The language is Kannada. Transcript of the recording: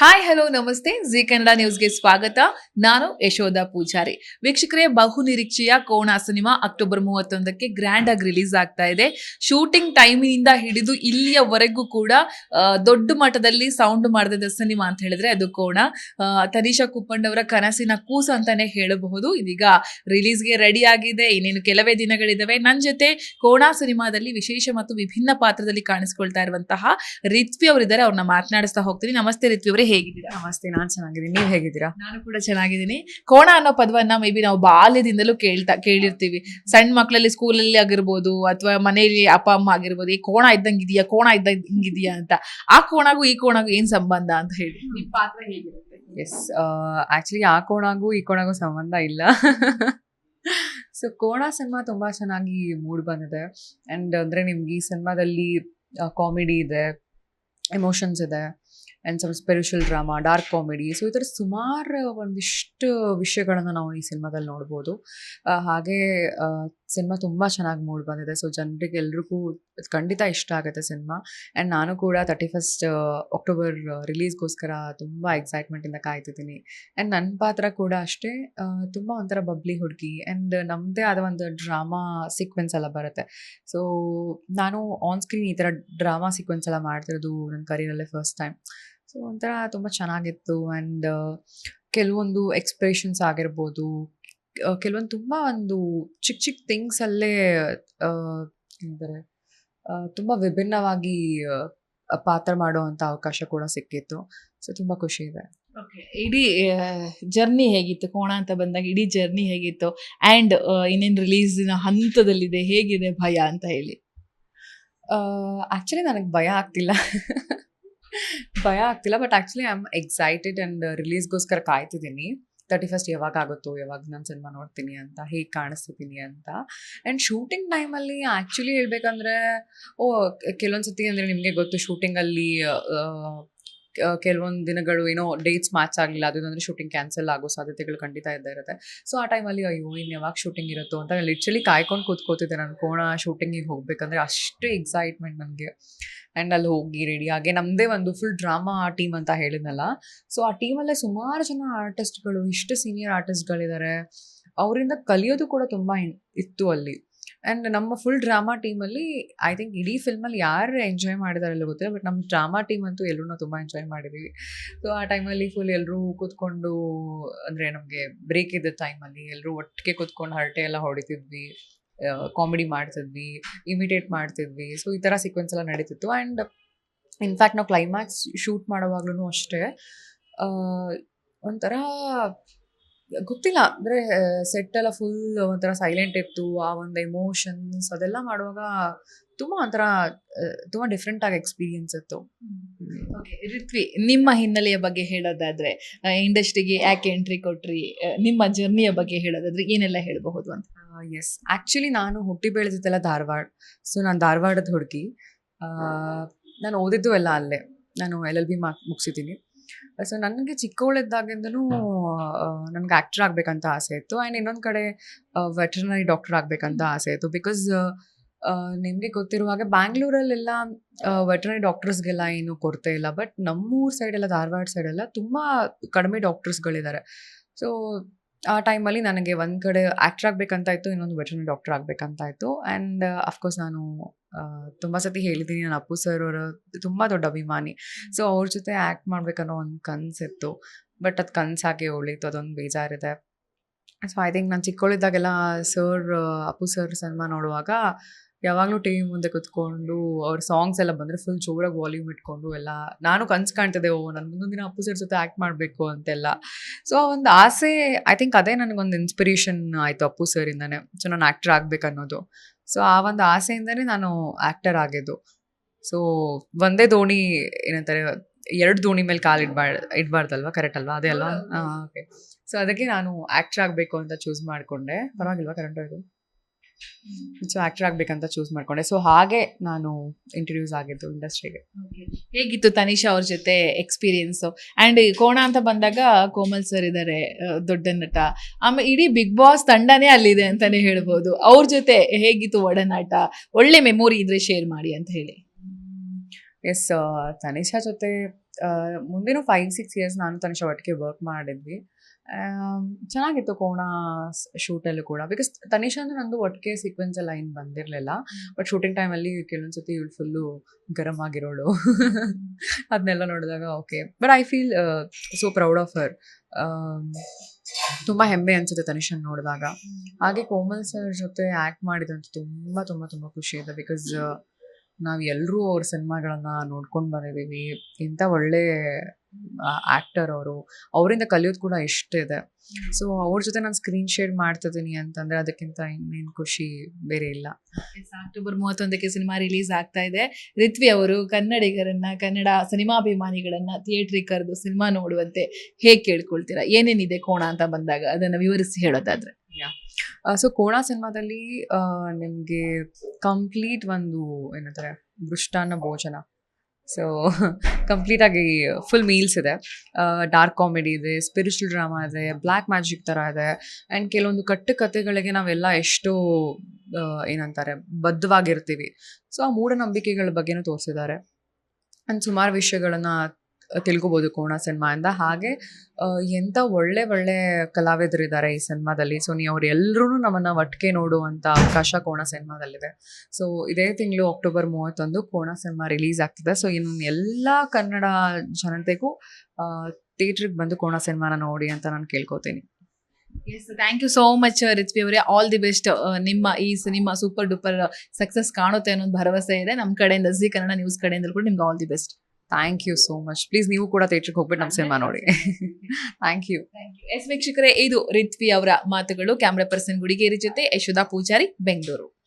ಹಾಯ್ ಹಲೋ ನಮಸ್ತೆ. ಜಿ ಕನ್ನಡ ನ್ಯೂಸ್ಗೆ ಸ್ವಾಗತ. ನಾನು ಯಶೋಧ ಪೂಜಾರಿ. ವೀಕ್ಷಕರೇ, ಬಹು ನಿರೀಕ್ಷೆಯ ಕೋಣ ಸಿನಿಮಾ ಅಕ್ಟೋಬರ್ ಮೂವತ್ತೊಂದಕ್ಕೆ ಗ್ರ್ಯಾಂಡ್ ಆಗಿ ರಿಲೀಸ್ ಆಗ್ತಾ ಇದೆ. ಶೂಟಿಂಗ್ ಟೈಮಿನಿಂದ ಹಿಡಿದು ಇಲ್ಲಿಯವರೆಗೂ ಕೂಡ ದೊಡ್ಡ ಮಟ್ಟದಲ್ಲಿ ಸೌಂಡ್ ಮಾಡಿದ ಸಿನಿಮಾ ಅಂತ ಹೇಳಿದ್ರೆ ಅದು ಕೋಣ. ತರೀಶಾ ಕುಪ್ಪಂಡವರ ಕನಸಿನ ಕೂಸು ಅಂತಾನೆ ಹೇಳಬಹುದು. ಇದೀಗ ರಿಲೀಸ್ಗೆ ರೆಡಿ ಆಗಿದೆ. ಇನ್ನೇನು ಕೆಲವೇ ದಿನಗಳಿದ್ದಾವೆ ನನ್ನ ಜೊತೆ ಕೋಣ ಸಿನಿಮಾದಲ್ಲಿ ವಿಶೇಷ ಮತ್ತು ವಿಭಿನ್ನ ಪಾತ್ರದಲ್ಲಿ ಕಾಣಿಸ್ಕೊಳ್ತಾ ಇರುವಂತಹ ರಿತ್ವಿ ಅವರಿದ್ದಾರೆ. ಅವ್ರನ್ನ ಮಾತನಾಡಿಸ್ತಾ ಹೋಗ್ತೀನಿ. ನಮಸ್ತೆ ರಿತ್ವಿ ಅವರೇ. ಹೇಗಿದ್ದೀರಾ? ನಮಸ್ತೆ ನಾನು ಚೆನ್ನಾಗಿದ್ದೀನಿ. ನೀವು ಹೇಗಿದ್ದೀರಾ? ನಾನು ಕೂಡ ಚೆನ್ನಾಗಿದ್ದೀನಿ. ಕೋಣ ಅನ್ನೋ ಪದವನ್ನ ಮೇ ಬಿ ನಾವು ಬಾಲ್ಯದಿಂದಲೂ ಕೇಳ್ತಾ ಕೇಳಿರ್ತೀವಿ. ಸಣ್ಣ ಮಕ್ಕಳಲ್ಲಿ ಸ್ಕೂಲಲ್ಲಿ ಆಗಿರ್ಬೋದು ಅಥವಾ ಮನೆಯಲ್ಲಿ ಅಪ್ಪ ಅಮ್ಮ ಆಗಿರ್ಬೋದು ಈ ಕೋಣ ಇದ್ದಂಗೆ ಇದೆಯಾ? ಕೋಣ ಇದ್ದಂಗಿದೆಯಾ ಅಂತ. ಆ ಕೋಣಗೂ ಈ ಕೋಣಗೂ ಏನು ಸಂಬಂಧ ಅಂತ ಹೇಳಿ. ನಿಮ್ಮ ಪಾತ್ರ ಹೇಗಿರುತ್ತೆ? ಎಸ್ ಆಕ್ಚುಲಿ ಆ ಕೋಣಗೂ ಈ ಕೋಣಗೂ ಸಂಬಂಧ ಇಲ್ಲ. ಸೊ ಕೋಣ ಸಿನಿಮಾ ತುಂಬಾ ಚೆನ್ನಾಗಿ ಮೂಡ್ ಬಂದಿದೆ. ಆ್ಯಂಡ್ ಅಂದ್ರೆ ನಿಮ್ಗೆ ಈ ಸಿನಿಮಾದಲ್ಲಿ ಕಾಮಿಡಿ ಇದೆ ಎಮೋಷನ್ಸ್ ಇದೆ. And some spiritual drama dark comedy so ಈ ಥರ ಸುಮಾರು ಒಂದಿಷ್ಟು ವಿಷಯಗಳನ್ನು ನಾವು ಈ ಸಿನಿಮಾದಲ್ಲಿ ನೋಡ್ಬೋದು. ಹಾಗೆ ಸಿನಿಮಾ ತುಂಬ ಚೆನ್ನಾಗಿ ಮೂಡ್ ಬಂದಿದೆ. ಸೊ ಜನರಿಗೆ ಎಲ್ರಿಗೂ ಖಂಡಿತ ಇಷ್ಟ ಆಗುತ್ತೆ ಸಿನಿಮಾ. ಆ್ಯಂಡ್ ನಾನು ಕೂಡ ತರ್ಟಿ ಫಸ್ಟ್ ಅಕ್ಟೋಬರ್ ರಿಲೀಸ್ಗೋಸ್ಕರ ತುಂಬ ಎಕ್ಸೈಟ್ಮೆಂಟಿಂದ ಕಾಯ್ತಿದ್ದೀನಿ. ಆ್ಯಂಡ್ ನನ್ನ ಪಾತ್ರ ಕೂಡ ಅಷ್ಟೇ ತುಂಬ ಒಂಥರ ಬಬ್ಲಿ ಹುಡುಗಿ. ಆ್ಯಂಡ್ ನಮ್ಮದೇ ಆದ ಒಂದು ಡ್ರಾಮಾ ಸೀಕ್ವೆನ್ಸ್ ಎಲ್ಲ ಬರುತ್ತೆ. ಸೊ ನಾನು ಆನ್ ಸ್ಕ್ರೀನ್ ಈ ಥರ ಡ್ರಾಮಾ ಸೀಕ್ವೆನ್ಸ್ ಎಲ್ಲ ಮಾಡ್ತಿರೋದು ನನ್ನ ಕರಿಯರಲ್ಲೇ ಫಸ್ಟ್ ಟೈಮ್ ಸೊ ಒಂಥರ ತುಂಬ ಚೆನ್ನಾಗಿತ್ತು. ಆ್ಯಂಡ್ ಕೆಲವೊಂದು ಎಕ್ಸ್ಪ್ರೆಷನ್ಸ್ ಆಗಿರ್ಬೋದು ಕೆಲವೊಂದು ತುಂಬ ಒಂದು ಚಿಕ್ಕ ಚಿಕ್ಕ ಥಿಂಗ್ಸಲ್ಲೇ ಅಂದರೆ ತುಂಬ ವಿಭಿನ್ನವಾಗಿ ಪಾತ್ರ ಮಾಡುವಂಥ ಅವಕಾಶ ಕೂಡ ಸಿಕ್ಕಿತ್ತು. ಸೊ ತುಂಬ ಖುಷಿ ಇದೆ. ಇಡೀ ಜರ್ನಿ ಹೇಗಿತ್ತು? ಕೋಣ ಅಂತ ಬಂದಾಗ ಇಡೀ ಜರ್ನಿ ಹೇಗಿತ್ತು? ಆ್ಯಂಡ್ ಇನ್ನೇನು ರಿಲೀಸಿನ ಹಂತದಲ್ಲಿದೆ? ಹೇಗಿದೆ ಭಯ ಅಂತ ಹೇಳಿ. ಆ್ಯಕ್ಚುಲಿ ನನಗೆ ಭಯ ಆಗ್ತಿಲ್ಲ. ಭಯ ಆಗ್ತಿಲ್ಲ but actually I am excited and ರಿಲೀಸ್ಗೋಸ್ಕರ ಕಾಯ್ತಿದ್ದೀನಿ. ತರ್ಟಿ ಫಸ್ಟ್ ಯಾವಾಗ ಆಗುತ್ತೋ ಯಾವಾಗ ನಾನು ಸಿನಿಮಾ ನೋಡ್ತೀನಿ ಅಂತ, ಹೇಗೆ ಕಾಣಿಸ್ತಿದ್ದೀನಿ ಅಂತ. ಆ್ಯಂಡ್ ಶೂಟಿಂಗ್ ಟೈಮಲ್ಲಿ ಆ್ಯಕ್ಚುಲಿ ಹೇಳಬೇಕಂದ್ರೆ, ಓ ಕೆಲವೊಂದು ಸತಿ ಅಂದರೆ ನಿಮಗೆ ಗೊತ್ತು ಶೂಟಿಂಗಲ್ಲಿ ಕೆಲವೊಂದು ದಿನಗಳು ಏನೋ ಡೇಟ್ಸ್ ಮ್ಯಾಚ್ ಆಗಲಿಲ್ಲ, ಅದು ಶೂಟಿಂಗ್ ಕ್ಯಾನ್ಸಲ್ ಆಗೋ ಸಾಧ್ಯತೆಗಳು ಖಂಡಿತ ಇದ್ದೇ ಇರುತ್ತೆ. ಸೊ ಆ ಟೈಮಲ್ಲಿ ಅಯ್ಯೋ ಇನ್ನು ಯಾವಾಗ ಶೂಟಿಂಗ್ ಇರುತ್ತೋ ಅಂತ ಲಿಟ್ರಲಿ ಕಾಯ್ಕೊಂಡು ಕೂತ್ಕೋತಿದ್ದೆ. ನಾನು ಕೋಣ ಶೂಟಿಂಗಿಗೆ ಹೋಗ್ಬೇಕಂದ್ರೆ ಅಷ್ಟು ಎಕ್ಸೈಟ್ಮೆಂಟ್ ನನಗೆ. ಆ್ಯಂಡ್ ಅಲ್ಲಿ ಹೋಗಿ ರೆಡಿ ರೆಡಿಯಾಗಿ ನಮ್ಮದೇ ಒಂದು ಫುಲ್ ಡ್ರಾಮಾ ಟೀಮ್ ಅಂತ ಹೇಳಿದ್ನಲ್ಲ. ಸೊ ಆ ಟೀಮಲ್ಲೇ ಸುಮಾರು ಜನ ಆರ್ಟಿಸ್ಟ್ಗಳು ಇಷ್ಟು ಸೀನಿಯರ್ ಆರ್ಟಿಸ್ಟ್ಗಳಿದ್ದಾರೆ ಅವರಿಂದ ಕಲಿಯೋದು ಕೂಡ ತುಂಬ ಇತ್ತು ಅಲ್ಲಿ. ಆ್ಯಂಡ್ ನಮ್ಮ ಫುಲ್ ಡ್ರಾಮಾ ಟೀಮಲ್ಲಿ ಐ ಥಿಂಕ್ ಇಡೀ ಫಿಲ್ಮಲ್ಲಿ ಯಾರು ಎಂಜಾಯ್ ಮಾಡಿದಾರೆಲ್ಲ ಗೊತ್ತಿಲ್ಲ ಬಟ್ ನಮ್ಮ ಡ್ರಾಮಾ ಟೀಮ್ ಅಂತೂ ಎಲ್ಲರೂ ತುಂಬ ಎಂಜಾಯ್ ಮಾಡಿದ್ವಿ. ಸೊ ಆ ಟೈಮಲ್ಲಿ ಫುಲ್ ಎಲ್ಲರೂ ಕೂತ್ಕೊಂಡು, ಅಂದರೆ ನಮಗೆ ಬ್ರೇಕ್ ಇದ್ದ ಟೈಮಲ್ಲಿ ಎಲ್ಲರೂ ಒಟ್ಟಿಗೆ ಕೂತ್ಕೊಂಡು ಹರಟೆ ಎಲ್ಲ ಹೊಡಿತಿದ್ವಿ ಕಾಮಿಡಿ ಮಾಡ್ತಿದ್ವಿ ಇಮಿಟೇಟ್ ಮಾಡ್ತಿದ್ವಿ. ಸೊ ಈ ಥರ ಸೀಕ್ವೆನ್ಸ್ ಎಲ್ಲ ನಡೀತಿತ್ತು. ಆ್ಯಂಡ್ ಇನ್ಫ್ಯಾಕ್ಟ್ ನಾವು ಕ್ಲೈಮ್ಯಾಕ್ಸ್ ಶೂಟ್ ಮಾಡೋವಾಗ್ಲೂ ಅಷ್ಟೇ. ಒಂಥರ ಗೊತ್ತಿಲ್ಲ. ಅಂದರೆ ಸೆಟ್ ಎಲ್ಲ ಫುಲ್ ಒಂಥರ ಸೈಲೆಂಟ್ ಇತ್ತು. ಆ ಒಂದು ಎಮೋಷನ್ಸ್ ಅದೆಲ್ಲ ಮಾಡುವಾಗ ತುಂಬ ಒಂಥರ ತುಂಬಾ ಡಿಫ್ರೆಂಟ್ ಆಗಿ ಎಕ್ಸ್ಪೀರಿಯನ್ಸ್ ಇತ್ತು. ಓಕೆ ರಿತ್ವಿ ನಿಮ್ಮ ಹಿನ್ನೆಲೆಯ ಬಗ್ಗೆ ಹೇಳೋದಾದ್ರೆ ಇಂಡಸ್ಟ್ರಿಗೆ ಯಾಕೆ ಎಂಟ್ರಿ ಕೊಟ್ರಿ? ನಿಮ್ಮ ಜರ್ನಿಯ ಬಗ್ಗೆ ಹೇಳೋದಾದ್ರೆ ಏನೆಲ್ಲ ಹೇಳಬಹುದು ಅಂತ? ಎಸ್ ಆ್ಯಕ್ಚುಲಿ ನಾನು ಹುಟ್ಟಿ ಬೆಳೆದಿದ್ದೆಲ್ಲ ಧಾರವಾಡ. ಸೊ ನಾನು ಧಾರವಾಡದ ಹುಡುಗಿ. ನಾನು ಓದಿದ್ದು ಎಲ್ಲ ಅಲ್ಲೇ. ನಾನು ಎಲ್ ಎಲ್ ಬಿ ಮಾ ಮುಗಿಸಿದ್ದೀನಿ. ಸೊ ನನಗೆ ಚಿಕ್ಕವಳಿದ್ದಾಗಿಂದನೂ ನನಗೆ ಆ್ಯಕ್ಟರ್ ಆಗಬೇಕಂತ ಆಸೆ ಇತ್ತು. ಆ್ಯಂಡ್ ಇನ್ನೊಂದು ಕಡೆ ವೆಟರ್ನರಿ ಡಾಕ್ಟರ್ ಆಗಬೇಕಂತ ಆಸೆ ಇತ್ತು. ಬಿಕಾಸ್ ನಿಮಗೆ ಗೊತ್ತಿರುವ ಹಾಗೆ ಬ್ಯಾಂಗ್ಳೂರಲ್ಲೆಲ್ಲ ವೆಟರ್ನರಿ ಡಾಕ್ಟರ್ಸ್ಗೆಲ್ಲ ಏನು ಕೊರತೆ ಇಲ್ಲ. ಬಟ್ ನಮ್ಮೂರ ಸೈಡೆಲ್ಲ ಧಾರವಾಡ ಸೈಡೆಲ್ಲ ತುಂಬ ಕಡಿಮೆ ಡಾಕ್ಟರ್ಸ್ಗಳಿದ್ದಾರೆ ಸೊ ಆ ಟೈಮಲ್ಲಿ ನನಗೆ ಒಂದು ಕಡೆ ಆ್ಯಕ್ಟರ್ ಆಗಬೇಕಂತ ಇತ್ತು, ಇನ್ನೊಂದು ವೆಟರ್ನರಿ ಡಾಕ್ಟರ್ ಆಗಬೇಕಂತ ಇತ್ತು. ಆ್ಯಂಡ್ ಅಫ್ಕೋರ್ಸ್ ನಾನು ತುಂಬ ಸತಿ ಹೇಳಿದ್ದೀನಿ ನಾನು ಅಪ್ಪು ಸರ್ ಅವರ ತುಂಬ ದೊಡ್ಡ ಅಭಿಮಾನಿ. ಸೊ ಅವ್ರ ಜೊತೆ ಆ್ಯಕ್ಟ್ ಮಾಡಬೇಕನ್ನೋ ಒಂದು ಕನಸಿತ್ತು. ಬಟ್ ಅದು ಕನಸಾಗಿ ಉಳಿತು ಅದೊಂದು ಬೇಜಾರಿದೆ. ಸೊ ಐ ಥಿಂಕ್ ನಾನು ಚಿಕ್ಕವಳಿದ್ದಾಗೆಲ್ಲ ಸರ್ ಅಪ್ಪು ಸರ್ ಸಿನಿಮಾ ನೋಡುವಾಗ ಯಾವಾಗಲೂ ಟಿ ವಿ ಮುಂದೆ ಕುತ್ಕೊಂಡು ಅವ್ರ ಸಾಂಗ್ಸ್ ಎಲ್ಲ ಬಂದರೆ ಫುಲ್ ಜೋರಾಗಿ ವಾಲ್ಯೂಮ್ ಇಟ್ಕೊಂಡು ಎಲ್ಲ ನಾನು ಕನ್ಸು ಕಾಣ್ತಿದ್ದೆ ಓ ನಾನು ಮುಂದೊಂದು ದಿನ ಅಪ್ಪು ಸರ್ ಜೊತೆ ಆ್ಯಕ್ಟ್ ಮಾಡಬೇಕು ಅಂತೆಲ್ಲ. ಸೊ ಆ ಒಂದು ಆಸೆ ಐ ಥಿಂಕ್ ಅದೇ ನನಗೊಂದು ಇನ್ಸ್ಪಿರೇಷನ್ ಆಯಿತು ಅಪ್ಪು ಸರಿಂದನೇ ಸೊ ನಾನು ಆ್ಯಕ್ಟರ್ ಆಗಬೇಕನ್ನೋದು. ಸೊ ಆ ಒಂದು ಆಸೆಯಿಂದನೇ ನಾನು ಆ್ಯಕ್ಟರ್ ಆಗಿದ್ದು. ಸೊ ಒಂದೇ ದೋಣಿ ಏನಂತಾರೆ ಎರಡು ದೋಣಿ ಮೇಲೆ ಕಾಲು ಇಡ್ಬಾರ್ ಇಡಬಾರ್ದಲ್ವಾ? ಕರೆಕ್ಟ್ ಅಲ್ವಾ? ಅದೇ ಅಲ್ವಾ? ಓಕೆ ಸೊ ಅದಕ್ಕೆ ನಾನು ಆ್ಯಕ್ಟರ್ ಆಗಬೇಕು ಅಂತ ಚೂಸ್ ಮಾಡಿಕೊಂಡೆ. ಪರವಾಗಿಲ್ವಾ? ಕರೆಕ್ಟ್ ಇದು ಸೊ ಆಕ್ಟರ್ ಆಗ್ಬೇಕಂತ ಚೂಸ್ ಮಾಡ್ಕೊಂಡೆ. ಸೊ ಹಾಗೆ ನಾನು ಇಂಟ್ರೊಡ್ಯೂಸ್ ಆಗಿದ್ದು ಇಂಡಸ್ಟ್ರಿಗೆ. ಹೇಗಿತ್ತು ತನಿಷಾ ಅವ್ರ ಜೊತೆ ಎಕ್ಸ್ಪೀರಿಯನ್ಸ್ ಅಂಡ್ ಕೋಣ ಅಂತ ಬಂದಾಗ ಕೋಮಲ್ ಸರ್ ಇದ್ದಾರೆ ದೊಡ್ಡ ನಟ. ಆಮೇಲೆ ಇಡೀ ಬಿಗ್ ಬಾಸ್ ತಂಡನೇ ಅಲ್ಲಿದೆ ಅಂತಾನೆ ಹೇಳ್ಬೋದು. ಅವ್ರ ಜೊತೆ ಹೇಗಿತ್ತು ಒಡನಾಟ? ಒಳ್ಳೆ ಮೆಮೊರಿ ಇದ್ರೆ ಶೇರ್ ಮಾಡಿ ಅಂತ ಹೇಳಿ. ಎಸ್ ತನಿಷಾ ಜೊತೆ ಮುಂದಿನ ಫೈವ್ ಸಿಕ್ಸ್ ಇಯರ್ಸ್ ನಾನು ತನಿಷಾ ಒಟ್ಟಿಗೆ ವರ್ಕ್ ಮಾಡಿದ್ವಿ. ಚೆನ್ನಾಗಿತ್ತು ಕೋಣ ಶೂಟಲ್ಲೂ ಕೂಡ. ಬಿಕಾಸ್ ತನಿಷ್ ಅಂದ್ರೆ ನಂದು ಒಟ್ಟಿಗೆ ಸೀಕ್ವೆನ್ಸ್ ಎಲ್ಲ ಏನು ಬಂದಿರಲಿಲ್ಲ. ಬಟ್ ಶೂಟಿಂಗ್ ಟೈಮಲ್ಲಿ ಕೆಲವೊಂದ್ಸತಿ ಇವಳು ಫುಲ್ಲು ಗರಮ್ ಆಗಿರೋಳು. ಅದನ್ನೆಲ್ಲ ನೋಡಿದಾಗ okay but I feel so proud of her ತುಂಬ ಹೆಮ್ಮೆ ಅನ್ಸುತ್ತೆ ತನಿಷನ್ ನೋಡಿದಾಗ. ಹಾಗೆ ಕೋಮಲ್ ಸರ್ ಜೊತೆ ಆ್ಯಕ್ಟ್ ಮಾಡಿದಂತೂ ತುಂಬ ತುಂಬ ತುಂಬ ಖುಷಿ ಇದೆ. ಬಿಕಾಸ್ ನಾವು ಎಲ್ಲರೂ ಅವ್ರ ಸಿನಿಮಾಗಳನ್ನ ನೋಡ್ಕೊಂಡು ಬಂದಿದ್ದೀವಿ ಇಂಥ ಒಳ್ಳೆ ಆ್ಯಕ್ಟರ್ ಅವರು. ಅವರಿಂದ ಕಲಿಯೋದು ಕೂಡ ಎಷ್ಟಿದೆ ಸೊ ಅವ್ರ ಜೊತೆ ನಾನು ಸ್ಕ್ರೀನ್ ಶೇರ್ ಮಾಡ್ತಿದ್ದೀನಿ ಅಂತಂದರೆ ಅದಕ್ಕಿಂತ ಇನ್ನೇನು ಖುಷಿ ಬೇರೆ ಇಲ್ಲ. ಅಕ್ಟೋಬರ್ ಮೂವತ್ತೊಂದಕ್ಕೆ ಸಿನಿಮಾ ರಿಲೀಸ್ ಆಗ್ತಾ ಇದೆ. ರಿತ್ವಿ ಅವರು ಕನ್ನಡಿಗರನ್ನ ಕನ್ನಡ ಸಿನಿಮಾಭಿಮಾನಿಗಳನ್ನ ಥಿಯೇಟ್ರಿಗೆ ಕರೆದು ಸಿನಿಮಾ ನೋಡುವಂತೆ ಹೇಗೆ ಕೇಳ್ಕೊಳ್ತೀರಾ? ಏನೇನಿದೆ ಕೋಣ ಅಂತ ಬಂದಾಗ ಅದನ್ನ ವಿವರಿಸಿ ಹೇಳೋದಾದ್ರೆ. ಸೊ ಕೋಣ ಸಿನಿಮಾದಲ್ಲಿ ನಿಮಗೆ ಕಂಪ್ಲೀಟ್ ಒಂದು, ಏನಂತಾರೆ, ಮೃಷ್ಟಾನ್ನ ಭೋಜನ. ಸೊ ಕಂಪ್ಲೀಟಾಗಿ ಫುಲ್ ಮೀಲ್ಸ್ ಇದೆ. ಡಾರ್ಕ್ ಕಾಮಿಡಿ ಇದೆ ಸ್ಪಿರಿಚುವಲ್ ಡ್ರಾಮಾ ಇದೆ ಬ್ಲ್ಯಾಕ್ ಮ್ಯಾಜಿಕ್ ಥರ ಇದೆ. ಆ್ಯಂಡ್ ಕೆಲವೊಂದು ಕಟ್ಟು ಕಥೆಗಳಿಗೆ ನಾವೆಲ್ಲ ಎಷ್ಟು ಏನಂತಾರೆ, ಬದ್ಧವಾಗಿರ್ತೀವಿ. ಸೊ ಆ ಮೂಢನಂಬಿಕೆಗಳ ಬಗ್ಗೆನೂ ತೋರಿಸಿದ್ದಾರೆ. ಆ್ಯಂಡ್ ಸುಮಾರು ವಿಷಯಗಳನ್ನು ತಿಳ್ಕೊಬೋದು ಕೋಣ ಸಿನಿಮಾಯಿಂದ ಹಾಗೆ ಎಂಥ ಒಳ್ಳೆ ಒಳ್ಳೆ ಕಲಾವಿದರಿದ್ದಾರೆ ಈ ಸಿನಿಮಾದಲ್ಲಿ. ಸೊ ನೀವು ಅವ್ರು ಎಲ್ಲರೂ ನಮ್ಮನ್ನು ಒಟ್ಟಿಗೆ ನೋಡುವಂಥ ಅವಕಾಶ ಕೋಣ ಸಿನಿಮಾದಲ್ಲಿದೆ. ಸೊ ಇದೇ ತಿಂಗಳು ಅಕ್ಟೋಬರ್ ಮೂವತ್ತೊಂದು ಕೋಣ ಸಿನಿಮಾ ರಿಲೀಸ್ ಆಗ್ತಿದೆ. ಸೊ ಇನ್ನು ಎಲ್ಲ ಕನ್ನಡ ಜನತೆಗೂ ಥಿಯೇಟ್ರಿಗೆ ಬಂದು ಕೋಣ ಸಿನಿಮಾನ ನೋಡಿ ಅಂತ ನಾನು ಕೇಳ್ಕೊತೀನಿ. Thank you so much Rithvi ಅವರೇ. ಆಲ್ ದಿ ಬೆಸ್ಟ್ ನಿಮ್ಮ ಈ ಸಿನಿಮಾ ಸೂಪರ್ ಡೂಪರ್ ಸಕ್ಸಸ್ ಕಾಣುತ್ತೆ ಅನ್ನೋದು ಭರವಸೆ ಇದೆ. ನಮ್ಮ ಕಡೆಯಿಂದ ಜಿ ಕನ್ನಡ ನ್ಯೂಸ್ ಕಡೆಯಿಂದ ಕೂಡ ನಿಮ್ಗೆ all the best thank you so much. Please ನೀವು ಕೂಡ ಥಿಯೇಟ್ರಿಗೆ ಹೋಗ್ಬಿಟ್ಟು ನಮ್ಮ ಸಿನಿಮಾ ನೋಡಿ. Thank you. ಎಸ್ ವೀಕ್ಷಕರೇ, ಇದು ರಿತ್ವಿ ಅವರ ಮಾತುಗಳು. ಕ್ಯಾಮ್ರಾ ಪರ್ಸನ್ ಗುಡಿಗೇರಿ ಜೊತೆ ಯಶೋಧಾ ಪೂಜಾರಿ, ಬೆಂಗಳೂರು.